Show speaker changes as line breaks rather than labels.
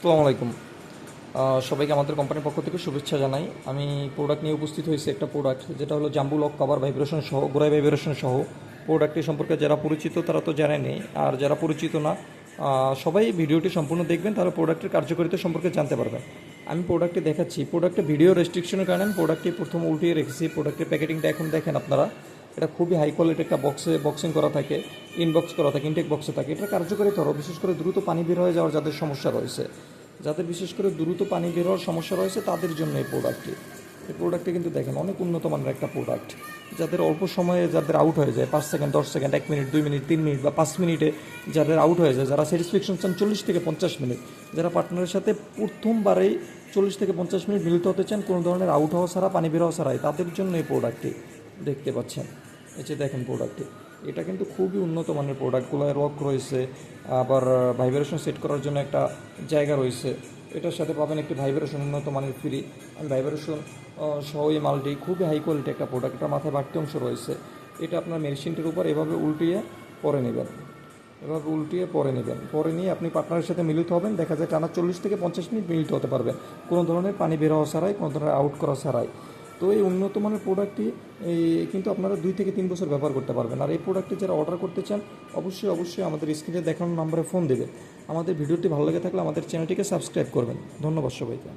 আসসালামু আলাইকুম। সবাইকে আমাদের কোম্পানির পক্ষ থেকে শুভেচ্ছা জানাই। আমি প্রোডাক্ট নিয়ে উপস্থিত হয়েছি একটা প্রোডাক্ট যেটা হলো জাম্বু লক কভার ভাইব্রেশন সহ গোড়াই ভাইব্রেশন সহ। প্রোডাক্টটি সম্পর্কে যারা পরিচিত, তারা তো জানেনি আর যারা পরিচিত না সবাই ভিডিওটি সম্পূর্ণ দেখবেন তারা প্রোডাক্টের কার্যকারিতা সম্পর্কে জানতে পারবেন। আমি প্রোডাক্টটি দেখাচ্ছি। প্রোডাক্টে ভিডিও রেস্ট্রিকশনের কারণে আমি প্রোডাক্টটি প্রথম উল্টিয়ে রেখেছি। প্রোডাক্টের প্যাকেটিংটা এখন দেখেন আপনারা। এটা খুবই হাই কোয়ালিটি একটা বক্সে বক্সিং করা থাকে ইনবক্স করা থাকে ইনটেক বক্সে থাকে। এটা কার্যকারিতা হলো, বিশেষ করে দ্রুত পানি বের হয়ে যাওয়ার যাদের সমস্যা রয়েছে। যাদের বিশেষ করে দ্রুত পানি বের হওয়ার সমস্যা রয়েছে, তাদের জন্য এই প্রোডাক্টটি এই প্রোডাক্টটি কিন্তু দেখেন, অনেক উন্নত মানের একটা প্রোডাক্ট যাদের অল্প সময়ে যাদের আউট হয়ে যায়, পাঁচ সেকেন্ড, দশ সেকেন্ড, এক মিনিট, দুই মিনিট, তিন মিনিট বা পাঁচ মিনিটে যাদের আউট হয়ে যায়, যারা স্যাটিসফ্যাকশন চান চল্লিশ থেকে পঞ্চাশ মিনিট, যারা পার্টনারের সাথে প্রথমবারেই চল্লিশ থেকে পঞ্চাশ মিনিট মিলিত হতে চান, কোনো ধরনের আউট হওয়া ছাড়া, পানি বের হওয়া ছাড়াই, তাদের জন্য এই প্রোডাক্টটি দেখতে পাচ্ছেন। এই যে দেখেন প্রোডাক্টটি এটা কিন্তু খুবই উন্নত মানের প্রোডাক্টগুলো রক রয়েছে, আবার ভাইব্রেশন সেট করার জন্য একটা জায়গা রয়েছে। এটার সাথে পাবেন একটি ভাইব্রেশন উন্নত মানের ফ্রি আমি ভাইব্রেশন সহ এই মালটি খুবই হাই কোয়ালিটি একটা প্রোডাক্ট এটা মাথায় বাড়তি অংশ রয়েছে। এটা আপনার মেশিনটির উপর এভাবে উল্টিয়ে পরে নেবেন। এভাবে উল্টিয়ে পরে নেবেন। পরে নিয়ে আপনি পার্টনারের সাথে মিলিত হবেন। দেখা যায় টানা চল্লিশ থেকে পঞ্চাশ মিনিট মিলিত হতে পারবেন। কোনো ধরনের পানি বের হওয়া ছাড়াই, কোনো ধরনের আউট করা ছাড়াই। তো এই উন্নত মানের প্রোডাক্টটি কিন্তু আপনারা দুই থেকে তিন বছর ব্যবহার করতে পারবেন। আর এই প্রোডাক্টে যারা অর্ডার করতে চান, অবশ্যই অবশ্যই আমাদের স্ক্রিনে দেখানো নম্বরে ফোন দেবেন আমাদের ভিডিওটি ভালো লেগে থাকলে আমাদের চ্যানেলটিকে সাবস্ক্রাইব করবেন। ধন্যবাদ সবাইকে।